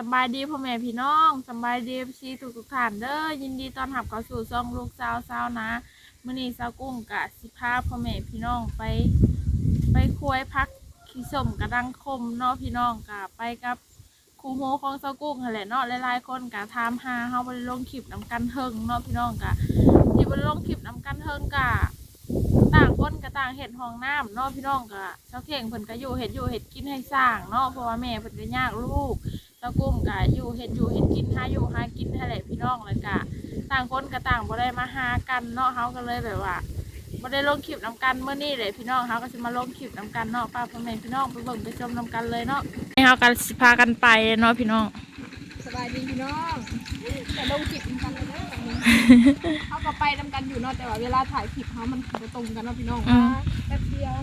สบายดีพ่อแม่พี่น้องสบายดีซีทุกทุกท่านเด้อยินดีต้อนรับเข้าสู่ซ่องลูกสาวสาวนะมื้อนี้สาวกุ้งกะสิพาพ่อแม่พี่น้องไป ไปคุยพักขี้สมกระดังคมเนาะพี่น้องกะไปกับครูโฮของสาวกุ้งแหละเนาะหลายๆคนกะถามหาเฮาบ่ได้ลงคลิปนํกันเฮิงเนาะพี่น้องกะที่บ่ได้ลงคลิปนํกันเฮิงกะต่างคนก็ต่างเห็ดห้องน้ำเนาะพี่น้องก็เจ้าเข่งเพิ่นก็อยู่เห็ดอยู่เห็ดกินให้สร้างเนาะเพราะว่าแม่เพิ่นก็ยากลูก เจ้ากุ้มก็อยู่เห็ดอยู่เห็ดกินหาอยู่หากินให้แหละพี่น้องเลยก็ต่างคนก็ต่างบ่ได้มาหากันเนาะเฮาก็เลยแบบว่าบ่ได้ลงคลิปนํกันเมื่อนี้เลยพี่น้องเฮาก็สิมาลงคลิปนํกันเนาะป้าพ่อแม่พี่น้องไปเบิ่งไปชมนํกันเลยเนาะให้เฮาก็สิพากันไปเนาะพี่น้อง สบายดีพี่น้องแต่ลงคลิปนำกันเลยนะตรงนี้เขาก็ไปนำกันอยู่เนาะแต่ว่าเวลาถ่ายคลิปเขามันบ่ตรงกันเนาะพี่น้องอืมมาแป๊บเดียว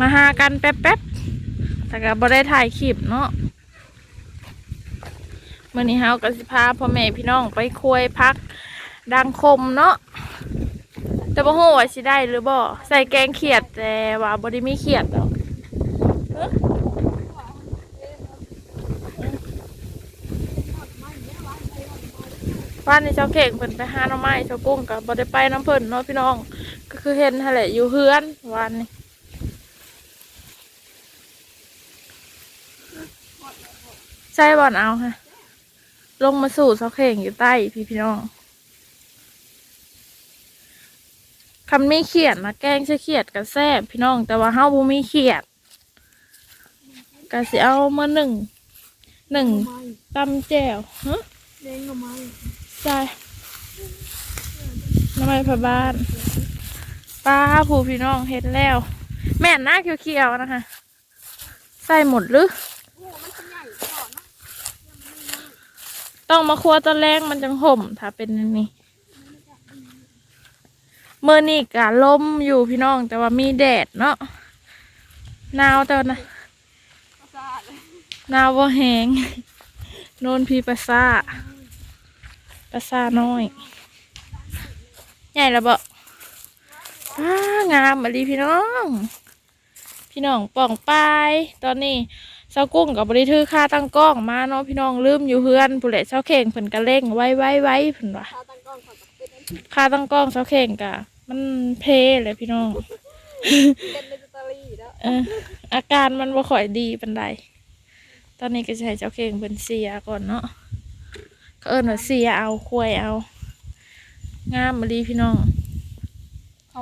มาหากันแป๊บๆแต่ก็บ่ได้ถ่ายคลิปเนาะ มื่อนี้เฮาก็สิพาพ่อแม่พี่น้องไปคุยพักดังคมเนาะแต่บ่ฮู้ว่าสิได้หรือบ่ใส่แกงเขียดแต่ว่าบ่ได้มีเขียดดอกเอ้อว่านในเจ้าเข่งเพิ่นไปหาหน่อไม้เจ้ากุ้งก็บ่ได้ไปน้ำเพิ่นเนาะพี่น้อง ก็คือเห็นหั่นแหละอยู่เฮือนวันนี้ใช่บอลเอาฮะ ลงมาสู่เสาเข่งอยู่ใต้พี่พี่น้องคำมีเขียดนะแกงใช้เขียดกับแซ่บพี่น้อง แต่ว่าเฮาบ่มีเขียดก็สิเอามาหนึ่งหนึ่งตำแจ่วฮะเล้งหน่อไม้ใช่น้ำไม้พะบ้านป้าผู้พี่น้องเห็นแล้ว แม่นหน้าเขียวๆนะคะ ใส่หมดหรือ โอ้มันเป็นใหญ่ก่อนเนาะ ต้องมาครัวตอนแรกมันจังห่ม ถ้าเป็นนี้เมื่อนี่กะลมอยู่พี่น้อง แต่ว่ามีแดดเนาะหนาวแต่นะก็สะหนาวว่าแหงโนนพีปลาซาปลาซาน้อย ใหญ่ละเบาว้างามมาดีพี่น้อง พี่น้องป่องปลายตอนนี้ เช้ากุ้งกับบริทือค่าตั้งกล้องมาเนาะพี่น้องลืมอยู่เฮือนผู้เละเช้าเข่งเพิ่นกะเล่งไว้ไว้ไว้เพิ่นว่าข้าวตั้งกล้องเขาจะเป็นอันที่ค่าตั้งกล้องเช้าเข่งกะ มันเพเลยพี่น้องเป็นในสตอรี่แล้วเอออาการมันบ่ค่อยดีปานใดตอนนี้ก็จะให้เจ้าเข่งเป็นเสียก่อนเนาะเขาเอิ้นว่าเสียเอาควยเอา งามมาดีพี่น้อง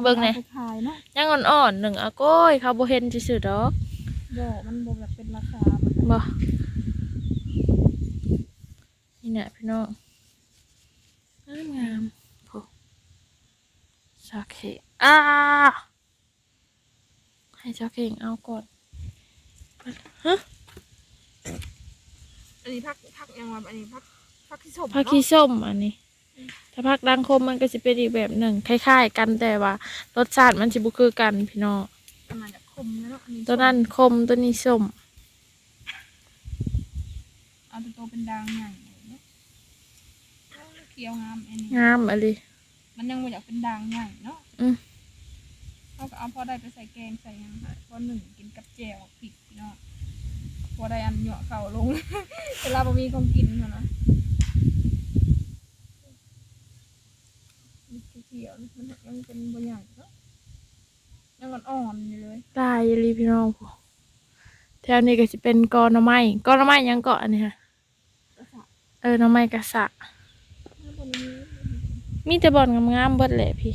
เบิ่งแหน่อาไปขายเนาะยังอ่อนๆหนึ่งอะโก้ยเขาบ่เห็นซื่อๆดอก บ่มันบ่แบบเป็นราคาบ่นี่เนี่ยพี่น้องงามงามโอ้เจ้าเข่งอ้าให้เจ้าเข่งเอาก่อนฮะอันนี้พักพักยังไงอันนี้พักพักที่สมผักขี้ส้มอันนี้ ถ้าผักดังคมมันก็จะเป็นอีกแบบหนึ่งคล้ายๆ กันแต่ว่ารสชาติมันจะบุคือกันพี่น้องอันนั้นจะค มแล้วเนาะอันนี้ตัวนั้นคมตัวนี้ส้มเอาตัวโตเป็นดางใหญ่เนาะเคี้ยวงามอันนี้งามอะไรมันยังไม่อยากเป็นด่างใหญ่เนาะอืมเขาก็เอาพอได้ไปใส่แกงใส่หยังค่ะพอหนึ่งกินกับแจวผิกเนาะพอได้อันเหยาะเข่าลงเวลาบ่มีของกินเนาะนะเขียวๆนี่มันยังเป็นบางอย่างเนาะยังอ่อนๆอยู่เล ยลายอลีพี่น้องผู้แถวนี้ก็จะเป็นกอหน่อไม้กอหน่อไม้ยังเกาะอันนี้ค่ะกระสะเออหน่อไม้กระสะข้างบนนี้มีแต่บอลงามๆเบิดแหละพี่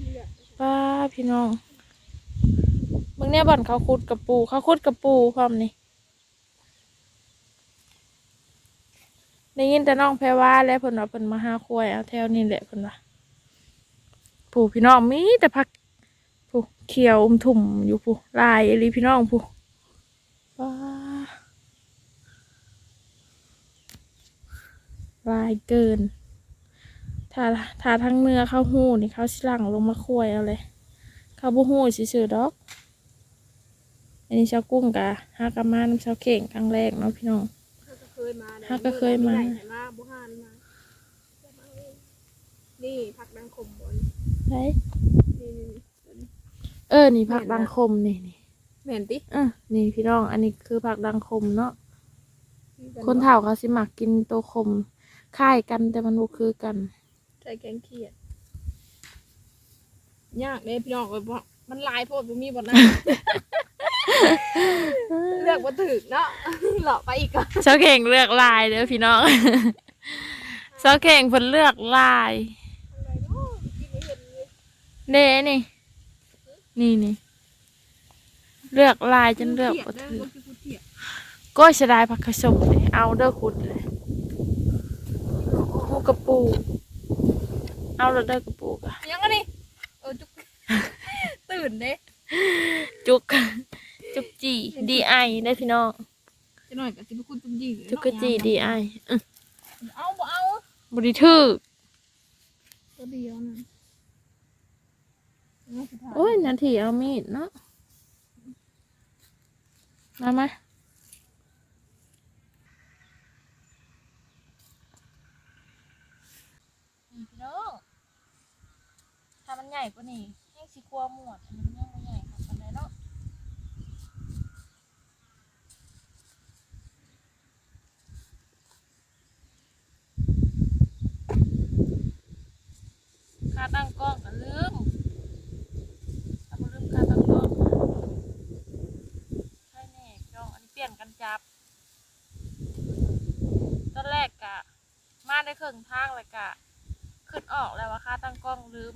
มีแบบป้าพี่น้องมึงเนี่ยบอลเขาคุดกับปูเขาคุดกับปูพร้อมนี่ได้ยินแต่น้องแพรว่าแล้วเพิ่นว่าเพิ่นมาหาควายเอาแถวนี้แหละเพิ่นว่าผู้พี่น้องมีแต่พัก ผู้เขียวอมถุ่มอยู่ผู้ลายอหลีพี่น้องผู้ป้าลายเกิน ถ้าถ้าทั้งเนื้อเข้าหูนี่เขาสิหลังลงมาคุยเอาเลยเขาบ่หูซื่อๆดอก อันนี้ชาวกุ้งกะฮากามาน้ำชาวเข่งครั้งแรกเนาะพี่น้องเขาก็เคยมาเขาก็เคยมาใหญ่มาบุหานมานี่ผักดังขมบนไหนนี่นี่นี่ เออ นี่ผักดังคมนี่นี่เห็นติเออนี่พี่น้อง อันนี้คือผักดังคมเนาะ คนเฒ่าเขาสิมักกินโตวคมคล้ายกันแต่มันบ่คือกัน ใส่แกงเขียดยากเลยพี่น้องเอ้ยเพราะมันหลายโพดบ่มีบ่นะ เลือกบ่ถึกเนาะหลอกไปอีกก่อนเจ้าเข่งเลือกลายเด้อพี่น้อง เจ้าเข่งเพิ่นเลือกลาย อะไรเนาะกินไม่เห็นเลย เด้นี่ นี่นี่เลือกลายจนเลือกบ่เด้ถือบ่คือผู้เถียงก็จะได้ผักกระสมเลยเอาเด้อคุณเลยหูกระปูเอาแล้วเด้อกระปูกะยังอันนี้เออจุกตื่นเด้จุกจุกจีดีไอได้พี่น้องจะหน่อยก็สิไปคุณจุ่มยิงจุกกะจีดีไอเอาบ่เอาบริถือตัวเดียวนะเอาสุดท้าย โอ้ยนาทีเอามีดเนาะมามานี่พี่น้องถ้ามันใหญ่กว่านี้ให้สิกลัวหมวดอันนี้มันยังไม่ใหญ่ครับปันไดเนาะ ค่าตั้งกล้องก็ลืมถ้าบ่ลืมค่าตั้งกล้องใช่แน่พี่น้องอันนี้เปลี่ยนกันจับ ตอนแรกกะ มา ได้ครึ่งทางเลยกะขึ้นออกแล้วว่าค่าตั้งกล้องลืม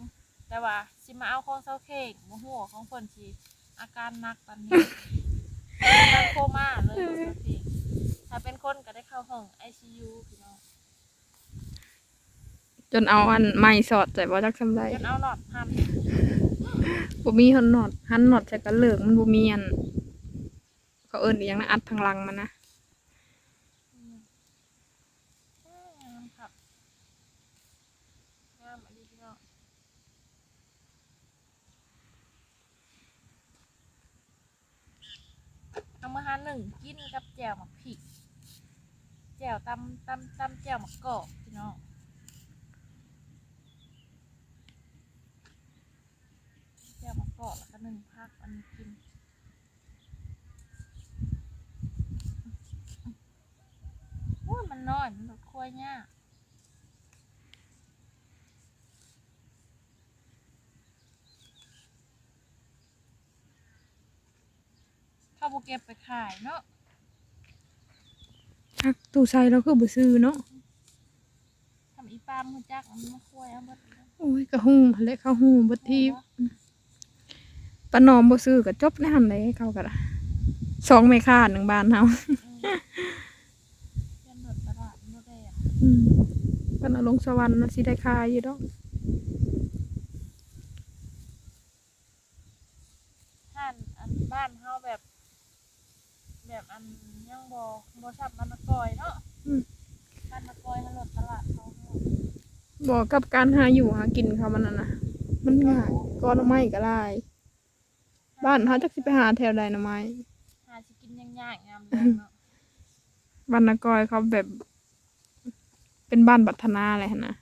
แต่ว่าสิมาเอาของเซาเข่งโมโหของเพิ่นสิอาการหนักตอนนี้อาการโคม่าเลยของเซาเข่งถ้าเป็นคนก็ได้เข้าห้อง ICU พี่น้องจนเอาอันไม้สอดใส่บ่จักซำไรจนเอาหลอดทำบ่มีหันน็อตหันน็อตใส่กันเลิกมันบ่มีอันเขาเอิ้นอีหยังนะอัดทางหลังมันนะ อืมงามครับงามอันนี้พี่น้องเอามาหาห นึ่งกินกับแจ่วหมักผิกแจ่วตำตำตำแจ่วหมักกอกพี่น้องแจ่วหมักกอกแล้วก็หนึ่งพักอันนี้กินโอ้ยมันน้อยมันแบบคุยยากเข้าโบเก็บไปขายเนาะจักตู้ใส่เราคือบ่ซื้อเนาะทำอีปามหัวจักมันมาคุยเอาหมดเลยโอ้ยก็ฮู้หั่นแหละเขาฮู้บ่ทีปานอมบ่ซื้อก็จบในหั่นเลยเขาก็ล่ะสองแม่ค้าหนึ่งบ้านเฮาอืมเพื่อนหนดตลาดโมเดลอืมเพิ่นเอาลงสวรรค์น่ะสิได้ขายอยู่ดอกห่านอันบ้านเฮาแบบ แบบอันยังบอบอชับบ้านนกอยเนาะอืมบ้านนกอยเขาหลดตลาดเขาเนาะบอกกับการหาอยู่หากินเขามันน่ะนะมันง่ายก้อนหน่อไม้ก็หลาย บ้านเฮาจักสิไปหาแถวใดหน่อไม้หาสิกินยังยากงามเลยเนาะบ้านนากอยเขาแบบ เป็นบ้านบัฒนาอะไรหั่นนะ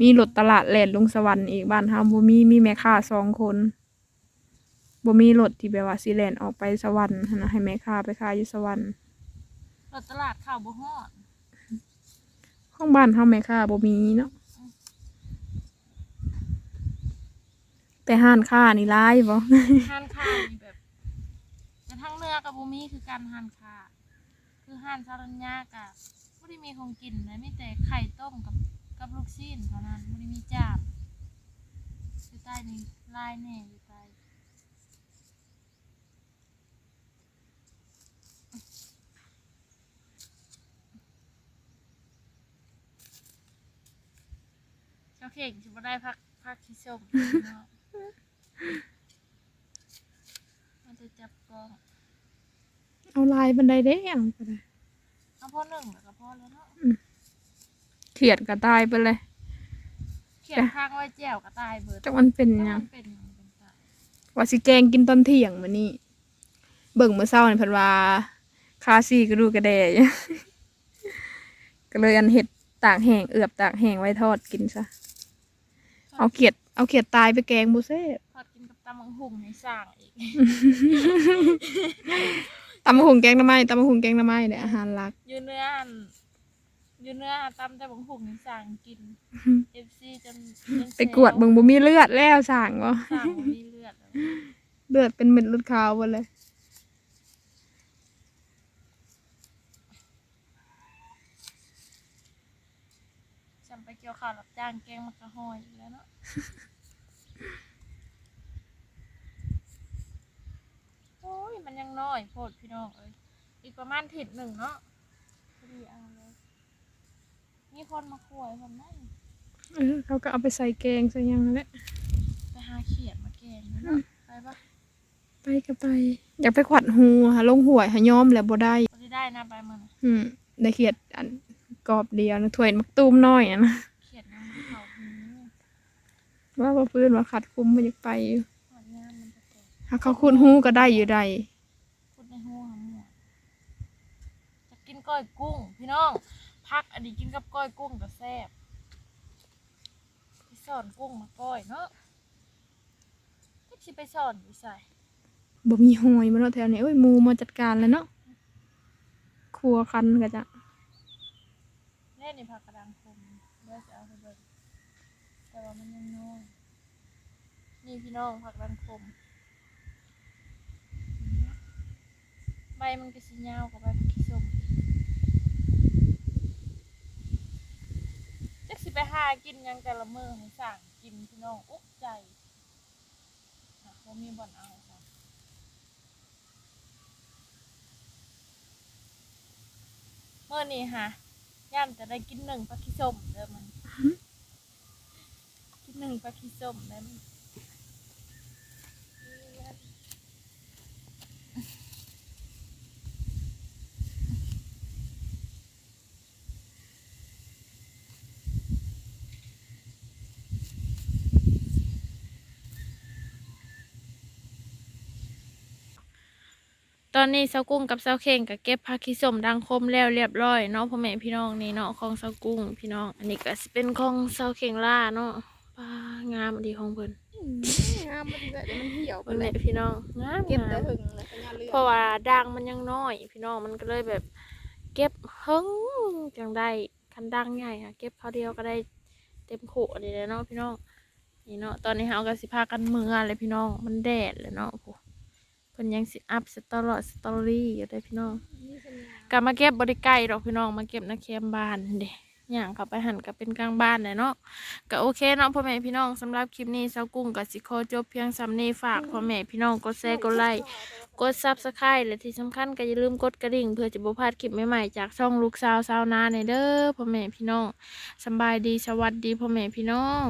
มีรถตลาดแล่นลงสวรรค์อีกบ้านเฮาบ่มีมีแม่ค้าสองคน บ่มีรถที่แบบว่าสิแล่นออกไปสวรรค์หั่นนะให้แม่ค้าไปขายอยู่สวรรค์หลดตลาดข้าวบ่ฮอดห้องบ้านเฮาแม่ค้าบ่มีเนาะแต่ห้านค้านี่หลายบ่ ห้านค้านี่แบบแต่ทั้งเนื้อกับบุมีคือการห้านค้าคือห้านซาลัญญากะไม่ได้มีของกินเลยมีแต่ไข่ต้มกับกับลูกชิ้นเท่านั้นไม่ได้มีจามอยู่ใต้นี่ลายแน่อยู่ใต้ เจ้าเข่งจะมาได้พักพักที่ส้มเนาะมันจะจับกล้องเอาลายบันไดเด้เอาก็ได้เอาพ่อหนึ่งแล้วก็พ่อแล้วเนาะเขียดก็ตายไปเลย เขียนข้างไว้แจ่วก็ตายเบิดจักมันเป็นแต่หยังมันเป็นหยังเป็นตายว่าสิแกงกินตอนเที่ยงมื้อนี้เบิ่งมื้อเช้านี่เพิ่นว่าคาซี่กระดูกกระแดก็เลยอันเห็ดตากแห้งเอือบตากแห้งไว้ทอดกินซะ เอาเขียด เอาเขียดตายไปแกงบ่เซ่บทอดกินกับตำมังหุ่งในสร้างอีกตำมะหุงแกงหน้ำไม้ตำมะหุงแกงหน้ำไม้เนี่ยอาหารหลัก อยู่เนื้ออันอยู่เนื้อตำแต่บางผงนี่สั่งกินเอฟซีจนจนไปกวดเบิ่งบ่มีเลือดแล้วสั่งบ่สั่งบ่มีเลือดแล้ว เลือดเป็นเม็ดเลือดขาวหมดเลย ไปเกี่ยวข้าวรับจ้างแกงมักกะฮอยอยู่แล้วเนาะโอ้ยมันยังน้อยโพดพี่น้องเอ้ยอีกประมาณถิดหนึ่งเนาะพอดีเอาเลยมีคนมาคุยผมนั่นเออเขาก็เอาไปใส่แกงใส่หยังนั่นแหละไปหาเขียดมาแกงนะเนาะไปปะไปก็ไป อยากไปขวัดหูหาลงหวยหาย้อมแล้วบ่ได้พอดีได้นะไปมันอืมได้เขียดอัน กรอบเดียวนะถ้วยมักตูมน้อยอะนะเขียดน้ำมันเขาหูว่าบ่พื้นว่าขัดคุมบ่อยากไปอยู่หอดงามมันจะแตกหาเขาคูนหูก็ได้อยู่ใดพูดในหัวหำหมดจะกินก้อยกุ้ง พี่น้องพักอันนี้กินกับก้อยกุ้งก็แซ่บพี่สอนกุ้งมาก้อยเนาะก็ชิไปสอนอยู่ใส่บ่มีหอยมาเนาะแถวนี้เอ้ยหมูมาจัดการแล้วเนาะครัวคันก็จะ แน่นี่ผักกระดังคมเดี๋ยวจะเอาไปเบิ่งแต่ว่ามันยังน้อยนี่พี่น้องผักกระดังคม ใบมันก็สียาวกว่าใบผักขี้ส้มจักสิไปหากินยังแต่ละมือให้สั่งกินพี่น้องอุ๊กใจอะบ่มีบ่อนเอาจ้ะเมื่อนี้ฮะ ย่านจะได้กินหนึ่งปลาขี้ส้มเด้อมัน กินหนึ่งปลาขี้ส้มได้มัน อนนี้เซากุ้งกับเซาเข่งก็เก็บผักขี้ส้มดังคมแล้วเรียบร้อยเนาะพ่อแม่พี่น้องนี่เนาะของเซากุ้งพี่น้อง อันนี้ก็สิเป็นของเซาเข่งล่าเนาะปลางามดีของเพิ่นงามมันเลยมันเหี่ยวพ่อแม่พี่น้องงามเก็บแต่งามหึงแล้วก็ย่าเลือดเพราะว่าดังมันยังน้อย พี่น้องมันก็เลยแบบ เก็บเฮิงจังได้คันดังใหญ่ค่ะเก็บเขาวเดียวก็ได้เต็มโขอันนี้เลยเนาะพี่น้องนี่เนาะตอนนี้เราก็สิพากันเมือเลยพี่น้องมันแดดเลยเนาะโอ้โหเพิ่นยังสิอัพสตอรี่สตอรี่อยู่ได้อพี่น้องกลับมาเก็บบริไกลดอกพี่น้องมาเก็บนาเคียมบ้านเด้อย่างเข้าไปหันกับเป็นกลางบ้านเลยเนาะก็โอเคเนาะพ่อแม่พี่น้องสำหรับคลิปนี้เซากุ้งกับสิโคจบเพียงสำนี้ฝากพ่อแม่พี่น้องกดแชร์กดไลค์กดซับสไครต์และที่สำคัญก็อย่าลืมกดกระดิ่ง เพื่อจะบ่พลาดคลิปใหม่ๆจากช่องลูกสาวสาวนาในเด้อพ่อแม่พี่น้องสำบายดีสวัสดีพ่อแม่พี่น้อง